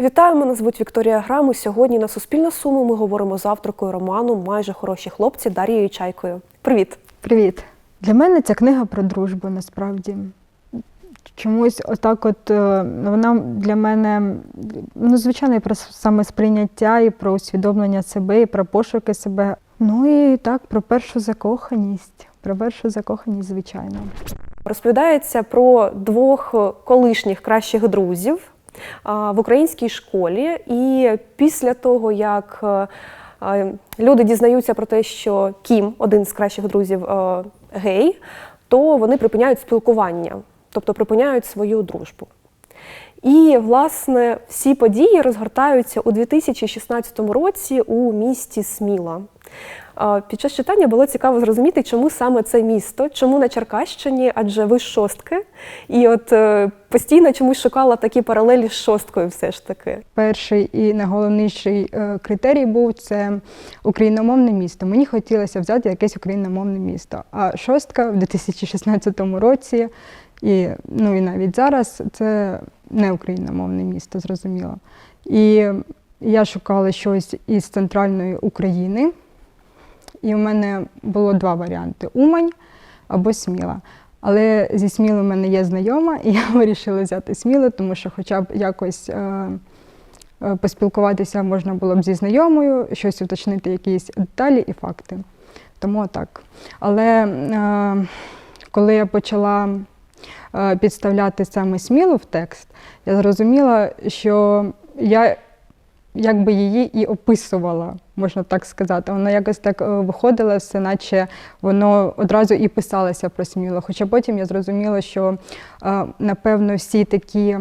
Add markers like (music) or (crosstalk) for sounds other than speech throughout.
Вітаю, мене звуть Вікторія Граму. Сьогодні на Суспільна Суми ми говоримо з авторкою роману Майже хороші хлопці Дарією Чайкою. Привіт! Привіт. Для мене ця книга про дружбу насправді. Чомусь отак, от е, вона для мене ну, звичайно, і про самосприйняття, і про усвідомлення себе, і про пошуки себе. Ну і так, про першу закоханість. Про першу закоханість, звичайно. Розповідається про двох колишніх кращих друзів в українській школі. І після того, як е, люди дізнаються про те, що Кім, один з кращих друзів, е, гей, то вони припиняють спілкування, тобто припиняють свою дружбу. І, власне, всі події розгортаються у 2016 році у місті Сміла. Під час читання було цікаво зрозуміти, чому саме це місто, чому на Черкащині, адже ви шостки. І от е, постійно чомусь шукала такі паралелі з шосткою, все ж таки. Перший і найголовніший е, критерій був це україномовне місто. Мені хотілося взяти якесь україномовне місто. А шостка в 2016 році, і, ну і навіть зараз це не україномовне місто, зрозуміло. І я шукала щось із центральної України. І в мене було два варіанти: Умань або Сміла. Але зі Сміли в мене є знайома, і (laughs) я вирішила взяти Смілу, тому що хоча б якось е, е, поспілкуватися можна було б зі знайомою, щось уточнити, якісь деталі і факти. Тому так. Але е, коли я почала е, підставляти саме Смілу в текст, я зрозуміла, що я якби її і описувала, можна так сказати. Вона якось так е, виходила, все, наче воно одразу і писалося про Сміло. Хоча потім я зрозуміла, що е, напевно всі такі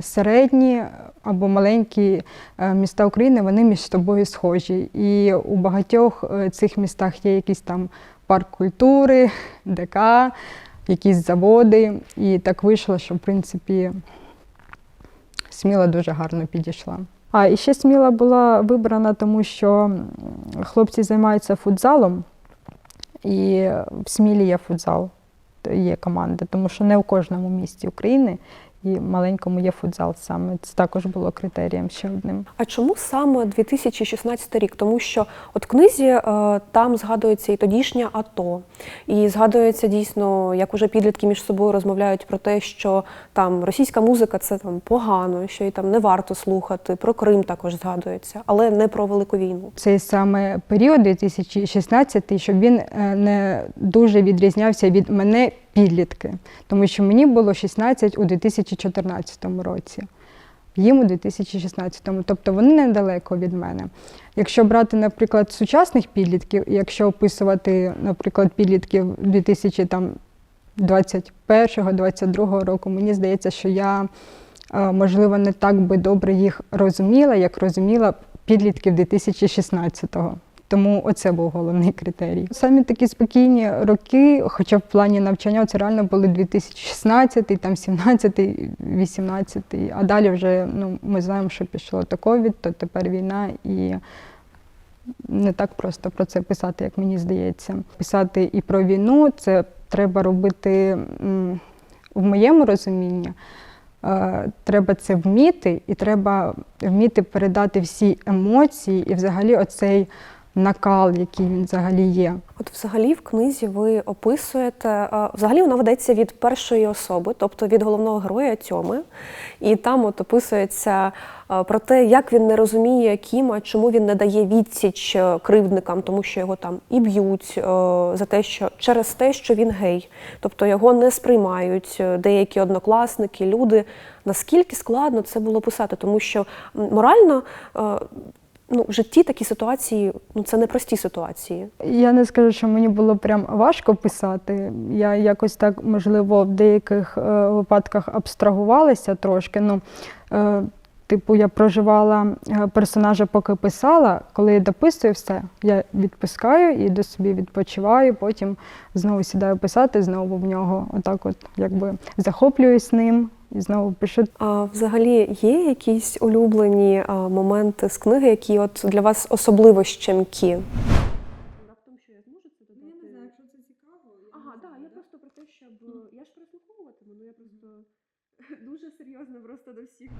середні або маленькі е, міста України вони між собою схожі. І у багатьох цих містах є якийсь там парк культури, ДК, якісь заводи. І так вийшло, що в принципі Сміла дуже гарно підійшла. А і ще Сміла була вибрана, тому що хлопці займаються футзалом, і в Смілі є футзал, є команда, тому що не у кожному місті України і маленькому є футзал саме. Це також було критерієм ще одним. А чому саме 2016 рік? Тому що от в книзі е, там згадується і тодішнє АТО, і згадується дійсно, як уже підлітки між собою розмовляють про те, що там російська музика це там погано, що її там не варто слухати. Про Крим також згадується, але не про велику війну. Цей саме період 2016, щоб він е, не дуже відрізнявся від мене підлітки, тому що мені було 16 у 2014 році. Їм у 2016, тобто вони недалеко від мене. Якщо брати, наприклад, сучасних підлітків, якщо описувати, наприклад, підлітків 2021-2022 року, мені здається, що я, е, можливо, не так би добре їх розуміла, як розуміла підлітків 2016-го. Тому оце був головний критерій. Самі такі спокійні роки, хоча в плані навчання, це реально були 2016, там 17, 18, а далі вже ну, ми знаємо, що пішло то ковід, то тепер війна, і не так просто про це писати, як мені здається. Писати і про війну це треба робити в моєму розумінні. Е, Треба це вміти, і треба вміти передати всі емоції і взагалі оцей накал, який він взагалі є. От, взагалі, в книзі ви описуєте, е, взагалі вона ведеться від першої особи, тобто від головного героя Тьоми. І там от описується е, про те, як він не розуміє Кіма, чому він не дає відсіч е, кривдникам, тому що його там і б'ють за те, що через те, що він гей, тобто його не сприймають деякі однокласники, люди. Наскільки складно це було писати, тому що морально. Ну, в житті такі ситуації, ну це не прості ситуації. Я не скажу, що мені було прям важко писати. Я якось так, можливо, в деяких е, випадках абстрагувалася трошки. Ну, е, типу, я проживала е, персонажа, поки писала. Коли я дописую все, я відпускаю, іду собі відпочиваю, потім знову сідаю писати, знову в нього отак, от якби захоплююсь ним і знову пишу. А взагалі є якісь улюблені моменти з книги, які от для вас особливо щемкі? Раптом що я зможу це додати? Ну, я не знаю, якщо це цікаво. я Ага, не так, знаю, я да? просто про те, щоб я ж прослуховуватиму, ну я просто дуже серйозно просто до всіх.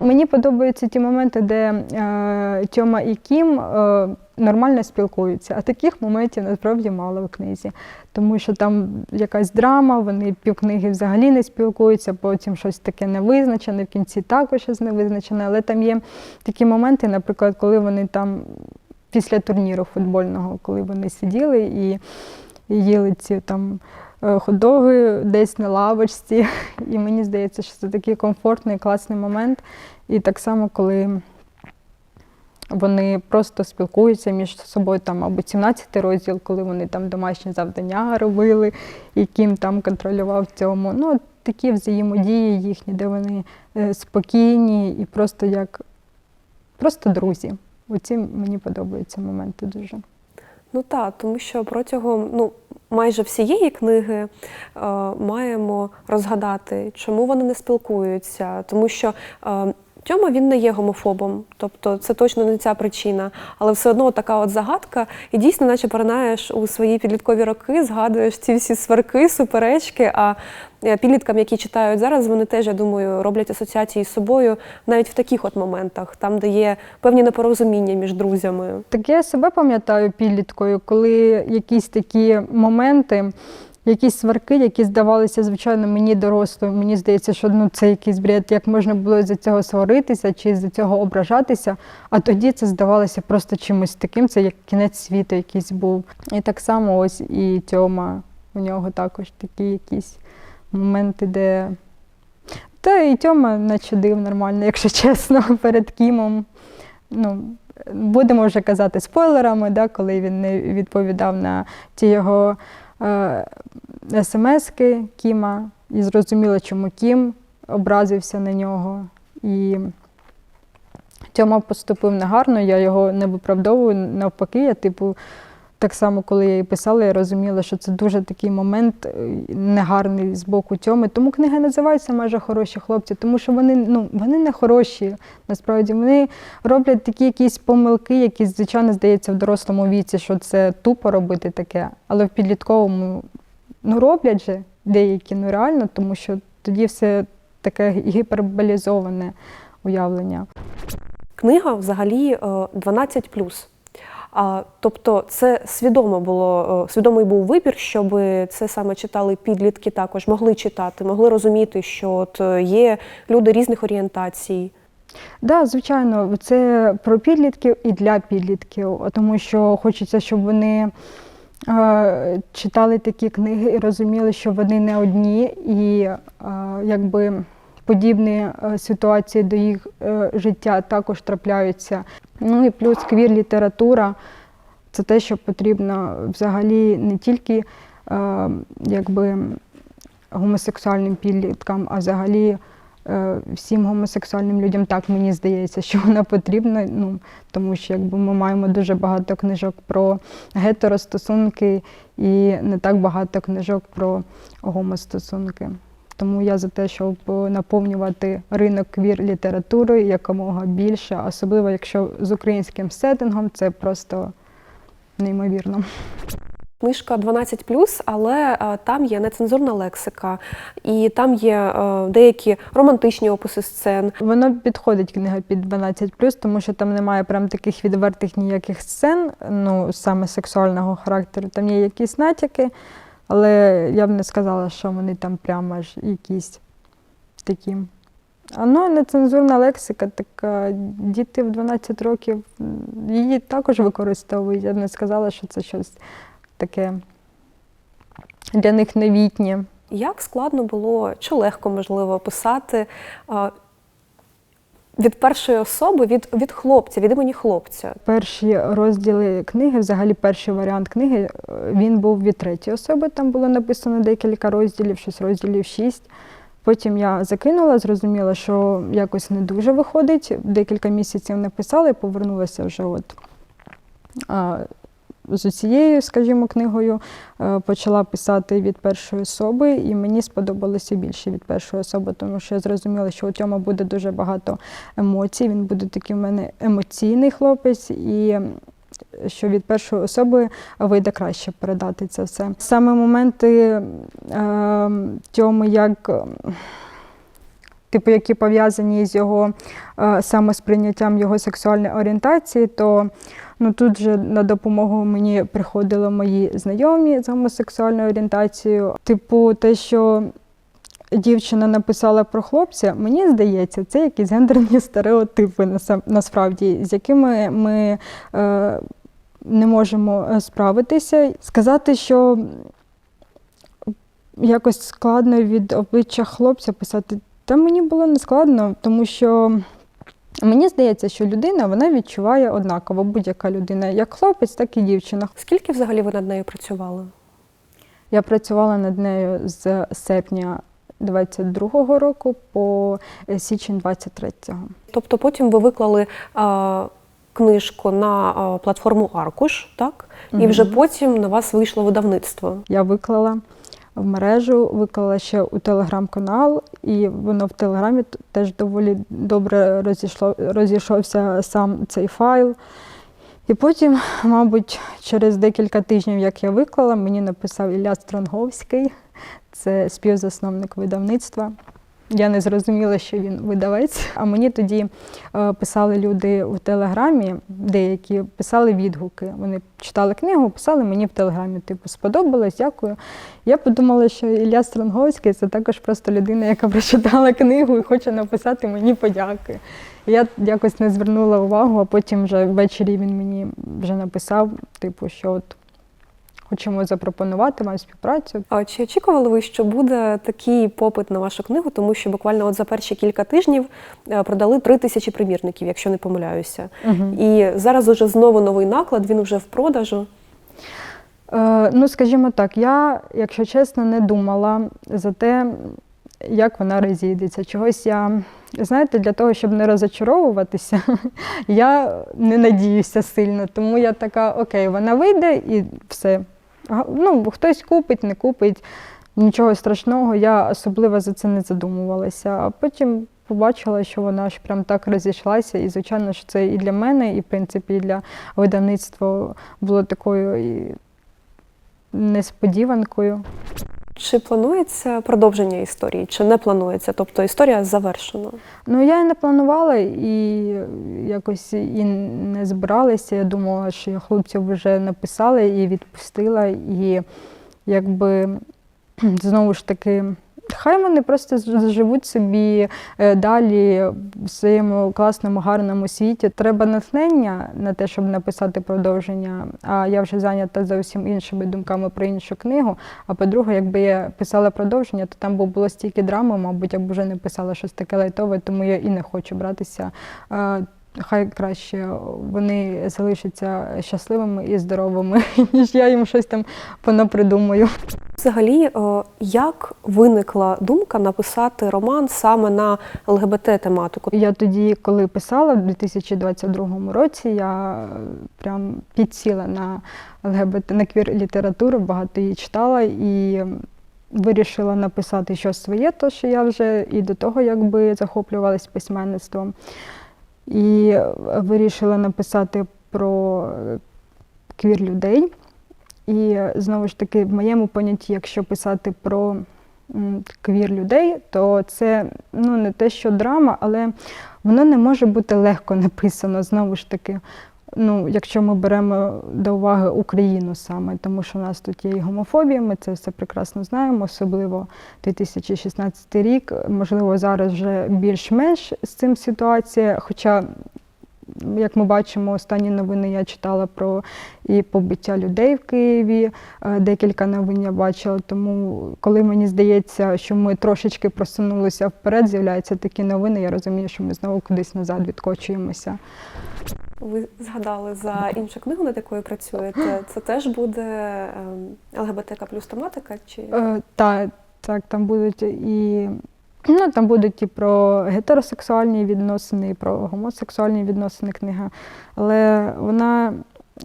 Мені подобаються ті моменти, де е, Тьома і Кім е, нормально спілкуються, а таких моментів насправді мало в книзі. Тому що там якась драма, вони півкниги взагалі не спілкуються, потім щось таке невизначене, в кінці також щось невизначене. Але там є такі моменти, наприклад, коли вони там після турніру футбольного, коли вони сиділи і їли ці там хот-доги десь на лавочці. І мені здається, що це такий комфортний, класний момент. І так само, коли вони просто спілкуються між собою, там, мабуть, 17 розділ, коли вони там домашні завдання робили, і Кім там контролював цьому. Ну, такі взаємодії їхні, де вони е, спокійні і просто як просто друзі. Оці мені подобаються моменти дуже. Ну так, тому що протягом ну, майже всієї книги е, маємо розгадати, чому вони не спілкуються, тому що. Тьома він не є гомофобом, тобто це точно не ця причина, але все одно така от загадка, і дійсно, наче поринаєш у свої підліткові роки, згадуєш ці всі сварки, суперечки. А е, підліткам, які читають зараз, вони теж, я думаю, роблять асоціації з собою навіть в таких от моментах, там, де є певні непорозуміння між друзями. Так я себе пам'ятаю підліткою, коли якісь такі моменти, якісь сварки, які здавалися, звичайно, мені дорослою. Мені здається, що ну, це якийсь бред, як можна було з цього сваритися чи з цього ображатися. А тоді це здавалося просто чимось таким, це як кінець світу якийсь був. І так само ось і Тьома, у нього також такі якісь моменти, де. Та і Тьома начудив нормально, якщо чесно, (laughs) перед Кімом. Ну, будемо вже казати спойлерами, да, коли він не відповідав на ті його смски Кіма, і зрозуміла, чому Кім образився на нього. І Тьома поступив негарно, я його не виправдовую. Навпаки, я, типу, так само, коли я її писала, я розуміла, що це дуже такий момент е, негарний з боку Тьоми. Тому книга називається майже хороші хлопці, тому що вони, ну, вони не хороші. Насправді вони роблять такі якісь помилки, які, звичайно, здається, в дорослому віці, що це тупо робити таке. Але в підлітковому ну, роблять же деякі, ну реально, тому що тоді все таке гіперболізоване уявлення. Книга взагалі е, 12 А, тобто це свідомо було, е, свідомий був вибір, щоб це саме читали підлітки також, могли читати, могли розуміти, що от е, є люди різних орієнтацій. Да, звичайно, це про підлітків і для підлітків, тому що хочеться, щоб вони е, читали такі книги і розуміли, що вони не одні, і якби подібні е, ситуації до їх е, життя також трапляються. Ну і плюс квір-література це те, що потрібно взагалі не тільки е, якби гомосексуальним підліткам, а взагалі всім гомосексуальним людям так мені здається, що вона потрібна. Ну, тому що якби ми маємо дуже багато книжок про гетеростосунки і не так багато книжок про гомостосунки. Тому я за те, щоб наповнювати ринок квір-літературою якомога більше, особливо якщо з українським сеттингом, це просто неймовірно. Книжка 12 але е, там є нецензурна лексика, і там є е, деякі романтичні описи сцен. Воно підходить книга під 12 тому що там немає прям таких відвертих ніяких сцен, ну саме сексуального характеру. Там є якісь натяки, але я б не сказала, що вони там прямо аж якісь такі. А ну, нецензурна лексика, така діти в 12 років її також використовують. Я б не сказала, що це щось таке для них новітнє. Як складно було, чи легко можливо писати від першої особи, від, від хлопця, від імені хлопця? Перші розділи книги, взагалі перший варіант книги, е, він був від третьої особи. Там було написано декілька розділів, щось розділів шість. Потім я закинула, зрозуміла, що якось не дуже виходить. Декілька місяців написала і повернулася вже от з цією, скажімо, книгою. е, Почала писати від першої особи, і мені сподобалося більше від першої особи, тому що я зрозуміла, що у Тьома буде дуже багато емоцій. Він буде такий в мене емоційний хлопець, і що від першої особи вийде краще передати це все. Саме моменти е, Тьоми, як, типу, які пов'язані з його е, самосприйняттям його сексуальної орієнтації, то ну, тут же на допомогу мені приходили мої знайомі з гомосексуальною орієнтацією. Типу, те, що дівчина написала про хлопця, мені здається, це якісь гендерні стереотипи насправді, з якими ми е, не можемо е, справитися. Сказати, що якось складно від обличчя хлопця писати, та мені було не складно, тому що. Мені здається, що людина вона відчуває однаково, будь-яка людина, як хлопець, так і дівчина. Скільки взагалі ви над нею працювали? Я працювала над нею з серпня 22-го року по е, січень 23-го. Тобто потім ви виклали а, книжку на а, платформу Аркуш, так? І вже потім на вас вийшло видавництво. Я виклала в мережу, виклала ще у телеграм-канал, і воно в телеграмі теж доволі добре розійшло, розійшовся сам цей файл. І потім, мабуть, через декілька тижнів, як я виклала, мені написав Ілля Стронговський, це співзасновник видавництва. Я не зрозуміла, що він видавець. А мені тоді е, писали люди в телеграмі, деякі писали відгуки. Вони читали книгу, писали мені в телеграмі, типу, сподобалось, дякую. Я подумала, що Ілля Стронговський це також просто людина, яка прочитала книгу і хоче написати мені подяки. Я якось не звернула увагу, а потім вже ввечері він мені вже написав, типу, що от хочемо запропонувати вам співпрацю. А чи очікували ви, що буде такий попит на вашу книгу? Тому що буквально от за перші кілька тижнів е, продали три тисячі примірників, якщо не помиляюся. Угу. І зараз уже знову новий наклад, він вже в продажу. Е, ну, скажімо так, я, якщо чесно, не думала за те, як вона розійдеться. Чогось я, знаєте, для того, щоб не розочаровуватися, (laughs) я не надіюся сильно. Тому я така, окей, вона вийде і все. Ну, хтось купить, не купить, нічого страшного, я особливо за це не задумувалася. А потім побачила, що вона ж прям так розійшлася. І, звичайно, що це і для мене, і, в принципі, і для видавництва було такою і несподіванкою. Чи планується продовження історії, чи не планується? Тобто історія завершена. Ну, я і не планувала і якось і не збиралася. Я думала, що хлопців вже написала і відпустила. І якби (clears throat) знову ж таки, хай вони просто живуть собі е, далі в своєму класному, гарному світі. Треба натхнення на те, щоб написати продовження. А я вже зайнята зовсім іншими думками про іншу книгу. А по-друге, якби я писала продовження, то там було стільки драми, мабуть, я б вже не писала щось таке лайтове, тому я і не хочу братися. Хай краще вони залишаться щасливими і здоровими, (laughs) ніж я їм щось там понапридумаю. Взагалі, е, як виникла думка написати роман саме на ЛГБТ-тематику? Я тоді, коли писала в 2022 році, я прям підсіла на ЛГБТ, на квір-літературу, багато її читала і вирішила написати щось своє, то що я вже і до того якби захоплювалась письменництвом. І вирішила написати про е, квір-людей. І е, знову ж таки, в моєму понятті, якщо писати про квір-людей, то це ну, не те, що драма, але воно не може бути легко написано знову ж таки. Ну, якщо ми беремо до уваги Україну саме, тому що в нас тут є і гомофобія, ми це все прекрасно знаємо, особливо 2016 рік. Можливо, зараз вже більш-менш з цим ситуація. Хоча, як ми бачимо, останні новини я читала про і побиття людей в Києві. е, Декілька новин я бачила. Тому, коли мені здається, що ми трошечки просунулися вперед, з'являються такі новини, я розумію, що ми знову кудись назад відкочуємося. Ви згадали за іншу книгу, над якою працюєте. Це теж буде ем, ЛГБТК плюс тематика? Чи Е, та, так, там будуть і. Ну, там будуть і про гетеросексуальні відносини, і про гомосексуальні відносини книга. Але вона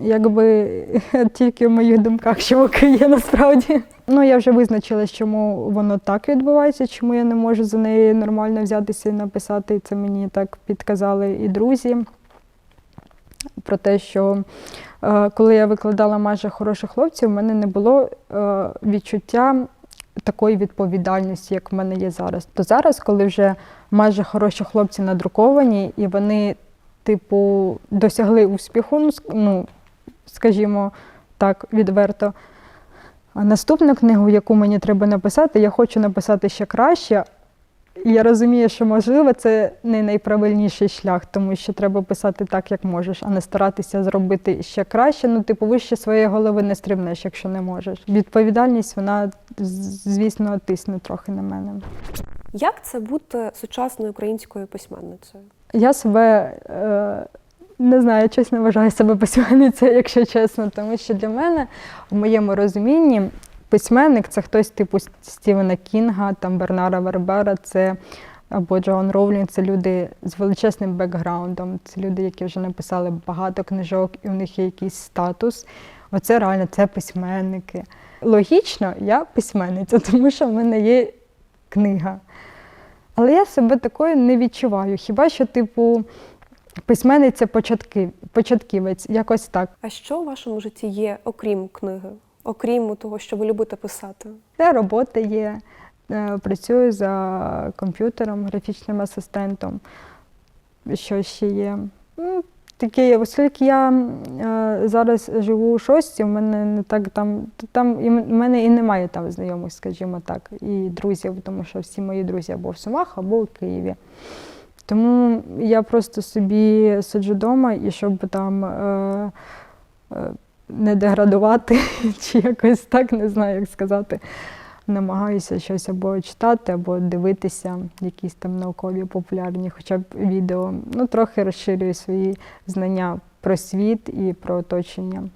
якби (laughs) тільки в моїх думках, що є насправді. Ну, я вже визначила, чому воно так відбувається, чому я не можу за неї нормально взятися і написати. Це мені так підказали і друзі. Про те, що е, коли я викладала майже хороших хлопців, в мене не було е, відчуття такої відповідальності, як в мене є зараз. То зараз, коли вже майже хороші хлопці надруковані, і вони, типу, досягли успіху, ну, ну скажімо так, відверто. А наступну книгу, яку мені треба написати, я хочу написати ще краще. Я розумію, що можливо це не найправильніший шлях, тому що треба писати так, як можеш, а не старатися зробити ще краще. Ну, типу, вище своєї голови не стрибнеш, якщо не можеш. Відповідальність, вона, звісно, тисне трохи на мене. Як це бути сучасною українською письменницею? Я себе е, не знаю, чесно вважаю себе письменницею, (laughs) якщо чесно, тому що для мене, в моєму розумінні, письменник це хтось типу Стівена Кінга, там Бернара Вербера, це або Джоан Роулінг, це люди з величезним бекграундом, це люди, які вже написали багато книжок, і у них є якийсь статус. Оце реально це письменники. Логічно, я письменниця, (laughs) тому що в мене є книга. Але я себе такою не відчуваю. Хіба що, типу, письменниця початки, початківець, якось так. А що у вашому житті є, окрім книги, окрім того, що ви любите писати? Де робота є, е, працюю за комп'ютером, графічним асистентом. Що ще є? Ну, Таке, оскільки я е, зараз живу у шості, в мене не так там, там і в мене і немає там знайомих, скажімо так, і друзів, тому що всі мої друзі або в Сумах, або в Києві. Тому я просто собі сиджу вдома і щоб там е, е, не деградувати, (laughs) чи якось так, не знаю, як сказати. Намагаюся щось або читати, або дивитися, якісь там наукові популярні, хоча б відео. Ну, трохи розширюю свої знання про світ і про оточення.